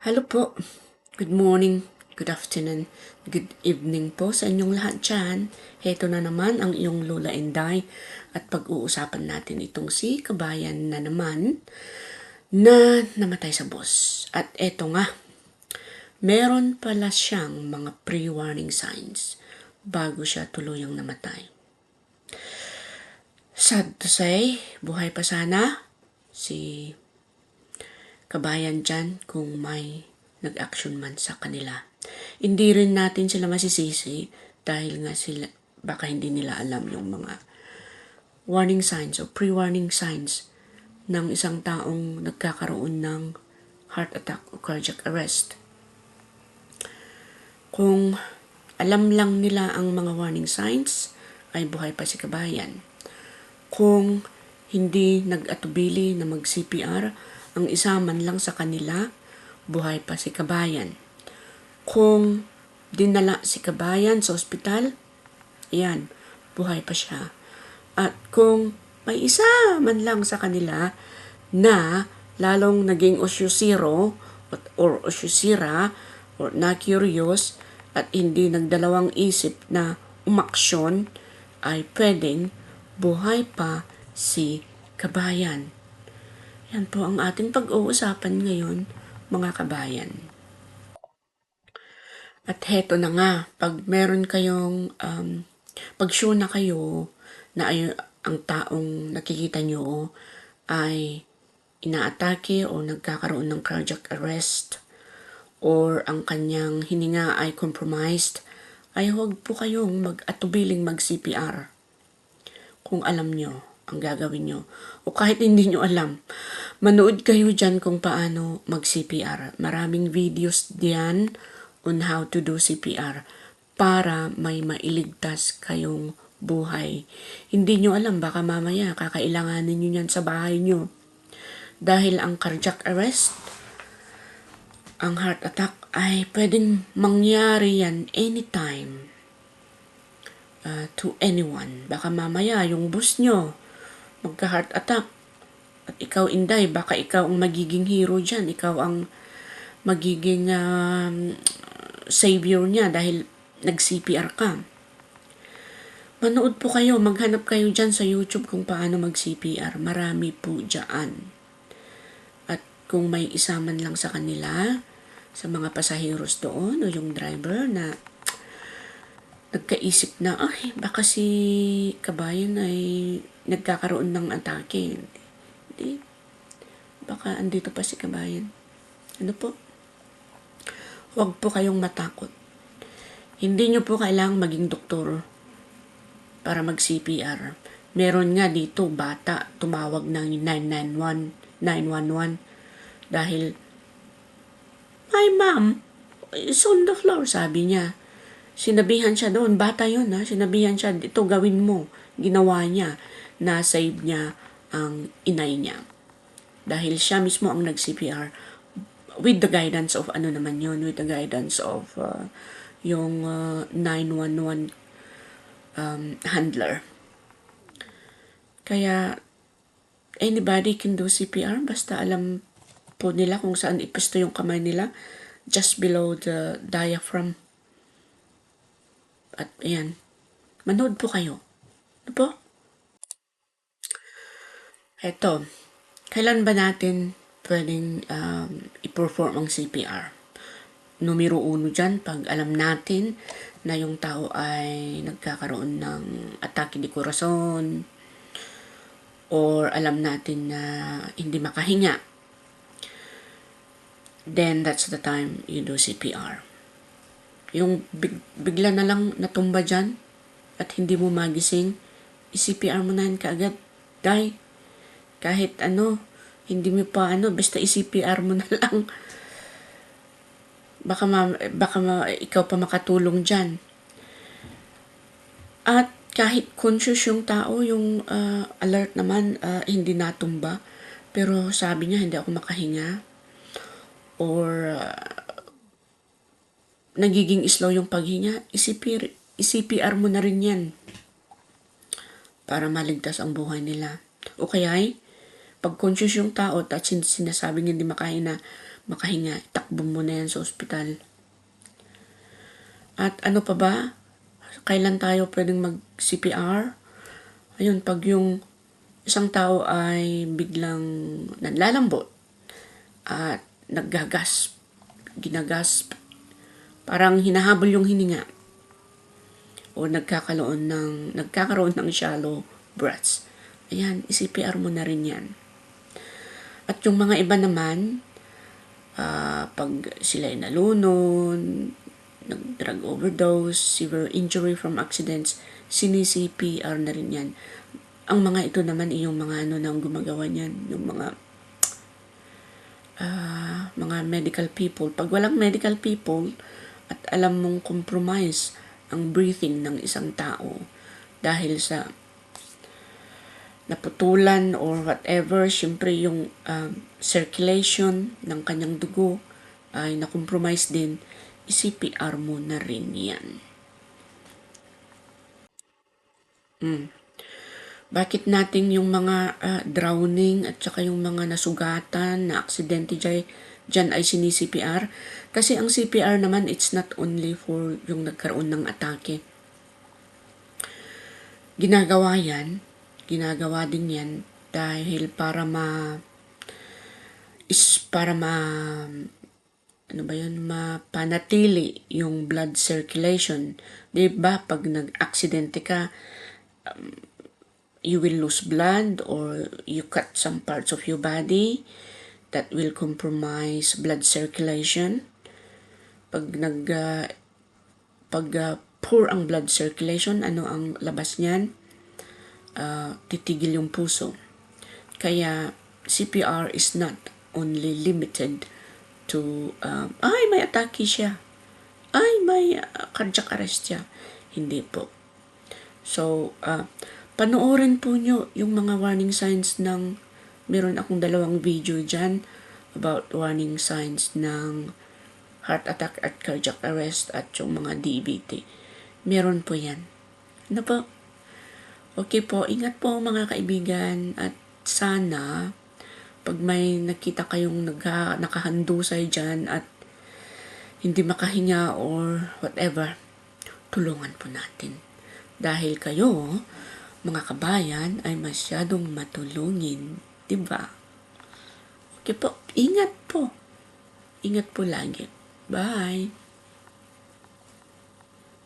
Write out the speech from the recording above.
Hello po. Good morning, good afternoon, good evening po sa inyong lahat dyan. Heto na naman ang iyong Lola Inday at pag-uusapan natin itong si Kabayan na naman na namatay sa bus. At eto nga, meron pala siyang mga pre-warning signs bago siya tuluyang namatay. Sad to say, buhay pa sana si kabayan dyan kung may nag-action man sa kanila. Hindi rin natin sila masisisi dahil nga sila, baka hindi nila alam yung mga warning signs o pre-warning signs ng isang taong nagkakaroon ng heart attack o cardiac arrest. Kung alam lang nila ang mga warning signs, ay buhay pa si kabayan. Kung hindi nag-atubili na mag-CPR, ang isa man lang sa kanila, buhay pa si kabayan. Kung dinala si kabayan sa ospital, yan, buhay pa siya. At kung may isa man lang sa kanila na lalong naging osyosiro or osyosira or na curious at hindi nagdalawang isip na umaksyon ay pwedeng buhay pa si kabayan. Yan po ang ating pag-uusapan ngayon, mga kabayan. At heto na nga, pag meron kayong, um, pag sure na kayo na ay, ang taong nakikita nyo ay inaatake o nagkakaroon ng cardiac arrest or ang kanyang hininga ay compromised, ay huwag po kayong mag-atubiling mag-CPR kung alam nyo ang gagawin nyo. O kahit hindi nyo alam, manood kayo dyan kung paano mag-CPR. Maraming videos diyan on how to do CPR para may mailigtas kayong buhay. Hindi nyo alam, baka mamaya kakailanganin nyo yan sa bahay nyo. Dahil ang cardiac arrest, ang heart attack ay pwedeng mangyari yan anytime uh, to anyone. Baka mamaya yung bus nyo, magka-heart attack. At ikaw, Inday, baka ikaw ang magiging hero dyan. Ikaw ang magiging uh, savior niya dahil nag-CPR ka. Manood po kayo, maghanap kayo dyan sa YouTube kung paano mag-CPR. Marami po dyan. At kung may isa man lang sa kanila, sa mga pasaheros doon o yung driver na nagkaisip na, ay, baka si kabayan ay nagkakaroon ng atake. Hindi. Baka andito pa si kabayan. Ano po? Huwag po kayong matakot. Hindi nyo po kailangang maging doktor para mag-CPR. Meron nga dito, bata, tumawag ng 991, 911 dahil, My mom is on the floor, sabi niya. Sinabihan siya doon, bata yon ha, sinabihan siya, ito gawin mo. Ginawa niya, na-save niya ang inay niya. Dahil siya mismo ang nag-CPR with the guidance of ano naman yun, with the guidance of uh, yung uh, 911 um, handler. Kaya, anybody can do CPR basta alam po nila kung saan ipisto yung kamay nila just below the diaphragm. At ayan, manood po kayo. Ano po? Eto, kailan ba natin pwedeng um, i-perform ang CPR? Numero uno dyan, pag alam natin na yung tao ay nagkakaroon ng atake di corazon or alam natin na hindi makahinga, then that's the time you do CPR. Yung big, bigla na lang natumba dyan at hindi mo magising, i-CPR mo na yan kaagad. Die kahit ano, hindi mo pa ano, basta i-CPR mo na lang. Baka, ma, baka ma, ikaw pa makatulong dyan. At kahit conscious yung tao, yung uh, alert naman, uh, hindi natumba. Pero sabi niya, hindi ako makahinga. Or uh, nagiging slow yung paghinga, i-CPR, i-CPR mo na rin yan para maligtas ang buhay nila. O kaya pag conscious yung tao at sinasabing hindi makain na makahinga, takbo mo na yan sa ospital. At ano pa ba? Kailan tayo pwedeng mag-CPR? Ayun, pag yung isang tao ay biglang nanlalambot at naggagasp, ginagasp, parang hinahabol yung hininga o nagkakaroon ng nagkakaroon ng shallow breaths. Ayan, CPR mo na rin yan. At yung mga iba naman, ah, pag sila ay nalunod, nag-drug overdose, severe injury from accidents, sini-CPR na rin yan. Ang mga ito naman yung mga ano nang gumagawa niyan, yung mga ah, mga medical people. Pag walang medical people at alam mong compromise ang breathing ng isang tao dahil sa naputulan or whatever, syempre yung um, circulation ng kanyang dugo ay na-compromise din, i-CPR mo na rin yan. Mm. Bakit natin yung mga ah, drowning at saka yung mga nasugatan na aksidente dyan, dyan ay sini-CPR? Kasi ang CPR naman, it's not only for yung nagkaroon ng atake. Ginagawa yan, ginagawa din yan dahil para ma is para ma ano ba yun, mapanatili yung blood circulation. Di ba, pag nag-aksidente ka, um, you will lose blood or you cut some parts of your body that will compromise blood circulation. Pag nag uh, pag uh, poor ang blood circulation, ano ang labas niyan? Uh, titigil yung puso. Kaya CPR is not only limited to um, ay may atake siya. Ay may uh, cardiac arrest siya. Hindi po. So, uh, panoorin po nyo yung mga warning signs ng meron akong dalawang video dyan about warning signs ng heart attack at cardiac arrest at yung mga DBT. Meron po yan. Ano po? Okay po, ingat po mga kaibigan at sana pag may nakita kayong nagha, nakahandusay dyan at hindi makahinga or whatever, tulungan po natin. Dahil kayo, mga kabayan, ay masyadong matulungin. Diba? Okay po, ingat po. Ingat po lagi. Bye!